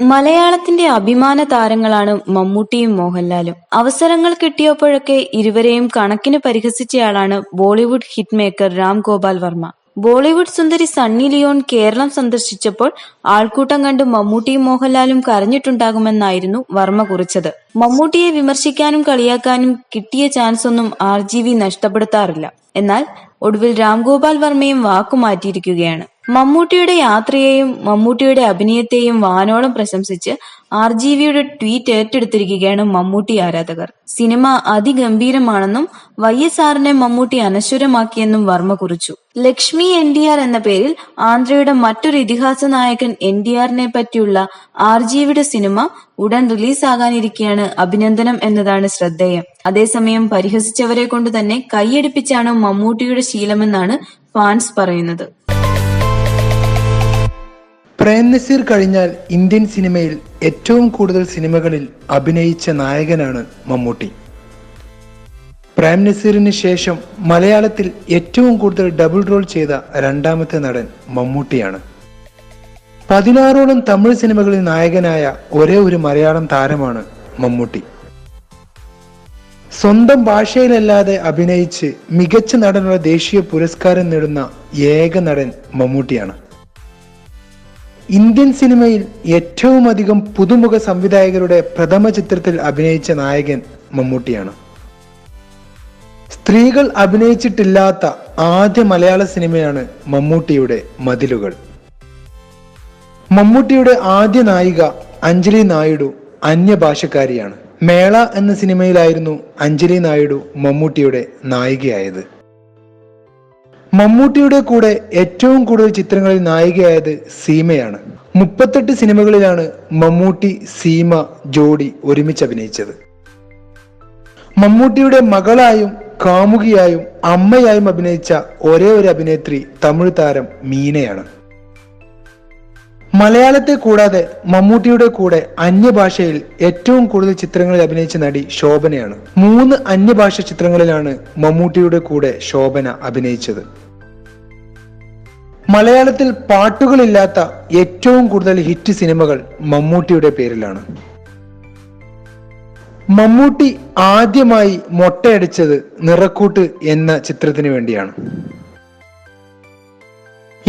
മലയാളത്തിന്റെ അഭിമാന താരങ്ങളാണ് മമ്മൂട്ടിയും മോഹൻലാലും. അവസരങ്ങൾ കിട്ടിയപ്പോഴൊക്കെ ഇരുവരെയും കണക്കിന് പരിഹസിച്ചയാളാണ് Bollywood hit maker Ram Gopal Varma. Bollywood സുന്ദരി സണ്ണി ലിയോൺ കേരളം സന്ദർശിച്ചപ്പോൾ ആൾക്കൂട്ടം കണ്ട് മമ്മൂട്ടിയും മോഹൻലാലും കരഞ്ഞിട്ടുണ്ടാകുമെന്നായിരുന്നു വർമ്മ കുറിച്ചത്. മമ്മൂട്ടിയെ വിമർശിക്കാനും കളിയാക്കാനും കിട്ടിയ ചാൻസ് ഒന്നും ആർജിവി നഷ്ടപ്പെടുത്താറില്ല. എന്നാൽ ഒടുവിൽ രാംഗോപാൽ വർമ്മയും വാക്കുമാറ്റിയിരിക്കുകയാണ്. മമ്മൂട്ടിയുടെ യാത്രയെയും മമ്മൂട്ടിയുടെ അഭിനയത്തെയും വാനോളം പ്രശംസിച്ച് ആർ ജി വിയുടെ ട്വീറ്റ് ഏറ്റെടുത്തിരിക്കുകയാണ് മമ്മൂട്ടി ആരാധകർ. സിനിമ അതിഗംഭീരമാണെന്നും വൈ. എസ്. ആറിനെ മമ്മൂട്ടി അനശ്വരമാക്കിയെന്നും വർമ്മ കുറിച്ചു. ലക്ഷ്മി എൻ ഡി ആർ എന്ന പേരിൽ ആന്ധ്രയുടെ മറ്റൊരു ഇതിഹാസ നായകൻ എൻ ഡി ആറിനെ പറ്റിയുള്ള ആർ ജി വിയുടെ സിനിമ ഉടൻ റിലീസാകാനിരിക്കെയാണ് അഭിനന്ദനം എന്നതാണ് ശ്രദ്ധേയം. അതേസമയം പരിഹസിച്ചവരെ കൊണ്ട് തന്നെ കൈയടിപ്പിച്ചാണ് മമ്മൂട്ടിയുടെ ശീലമെന്നാണ് ഫാൻസ് പറയുന്നത്. പ്രേം നസീർ കഴിഞ്ഞാൽ ഇന്ത്യൻ സിനിമയിൽ ഏറ്റവും കൂടുതൽ സിനിമകളിൽ അഭിനയിച്ച നായകനാണ് മമ്മൂട്ടി. പ്രേം നസീറിന് ശേഷം മലയാളത്തിൽ ഏറ്റവും കൂടുതൽ ഡബിൾ റോൾ ചെയ്ത രണ്ടാമത്തെ നടൻ മമ്മൂട്ടിയാണ്. പതിനാറോളം തമിഴ് സിനിമകളിൽ നായകനായ ഒരേ ഒരു മലയാളം താരമാണ് മമ്മൂട്ടി. സ്വന്തം ഭാഷയിലല്ലാതെ അഭിനയിച്ച് മികച്ച നടനുള്ള ദേശീയ പുരസ്കാരം നേടുന്ന ഏക നടൻ മമ്മൂട്ടിയാണ്. ഇന്ത്യൻ സിനിമയിൽ ഏറ്റവും അധികം പുതുമുഖ സംവിധായകരുടെ പ്രഥമ ചിത്രത്തിൽ അഭിനയിച്ച നായകൻ മമ്മൂട്ടിയാണ്. സ്ത്രീകൾ അഭിനയിച്ചിട്ടില്ലാത്ത ആദ്യ മലയാള സിനിമയാണ് മമ്മൂട്ടിയുടെ മതിലുകൾ. മമ്മൂട്ടിയുടെ ആദ്യ നായിക അഞ്ജലി നായിഡു അന്യഭാഷക്കാരിയാണ്. മേള എന്ന സിനിമയിലായിരുന്നു അഞ്ജലി നായിഡു മമ്മൂട്ടിയുടെ നായികയായത്. മമ്മൂട്ടിയുടെ കൂടെ ഏറ്റവും കൂടുതൽ ചിത്രങ്ങളിൽ നായികയായത് സീമയാണ്. മുപ്പത്തെട്ട് സിനിമകളിലാണ് മമ്മൂട്ടി സീമ ജോഡി ഒരുമിച്ച് അഭിനയിച്ചത്. മമ്മൂട്ടിയുടെ മകളായും കാമുകിയായും അമ്മയായും അഭിനയിച്ച ഒരേ ഒരു അഭിനേത്രി തമിഴ് താരം മീനയാണ്. മലയാളത്തെ കൂടാതെ മമ്മൂട്ടിയുടെ കൂടെ അന്യഭാഷയിൽ ഏറ്റവും കൂടുതൽ ചിത്രങ്ങളിൽ അഭിനയിച്ച നടി ശോഭനയാണ്. മൂന്ന് അന്യഭാഷ ചിത്രങ്ങളിലാണ് മമ്മൂട്ടിയുടെ കൂടെ ശോഭന അഭിനയിച്ചത്. മലയാളത്തിൽ പാട്ടുകളില്ലാത്ത ഏറ്റവും കൂടുതൽ ഹിറ്റ് സിനിമകൾ മമ്മൂട്ടിയുടെ പേരിലാണ്. മമ്മൂട്ടി ആദ്യമായി മൊട്ടയടിച്ചത് നിറക്കൂട്ട് എന്ന ചിത്രത്തിന് വേണ്ടിയാണ്.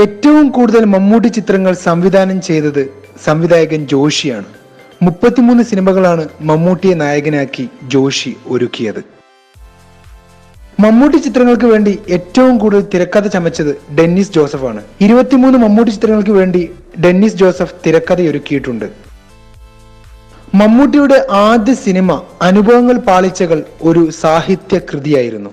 ഏറ്റവും കൂടുതൽ മമ്മൂട്ടി ചിത്രങ്ങൾ സംവിധാനം ചെയ്തത് സംവിധായകൻ ജോഷിയാണ്. മുപ്പത്തിമൂന്ന് സിനിമകളാണ് മമ്മൂട്ടിയെ നായകനാക്കി ജോഷി ഒരുക്കിയത്. മമ്മൂട്ടി ചിത്രങ്ങൾക്ക് വേണ്ടി ഏറ്റവും കൂടുതൽ തിരക്കഥ ചമച്ചത് ഡെന്നിസ് ജോസഫാണ്. ഇരുപത്തിമൂന്ന് മമ്മൂട്ടി ചിത്രങ്ങൾക്ക് വേണ്ടി ഡെന്നിസ് ജോസഫ് തിരക്കഥയൊരുക്കിയിട്ടുണ്ട്. മമ്മൂട്ടിയുടെ ആദ്യ സിനിമ അനുഭവങ്ങൾ പാളിച്ചകൾ ഒരു സാഹിത്യ കൃതിയായിരുന്നു.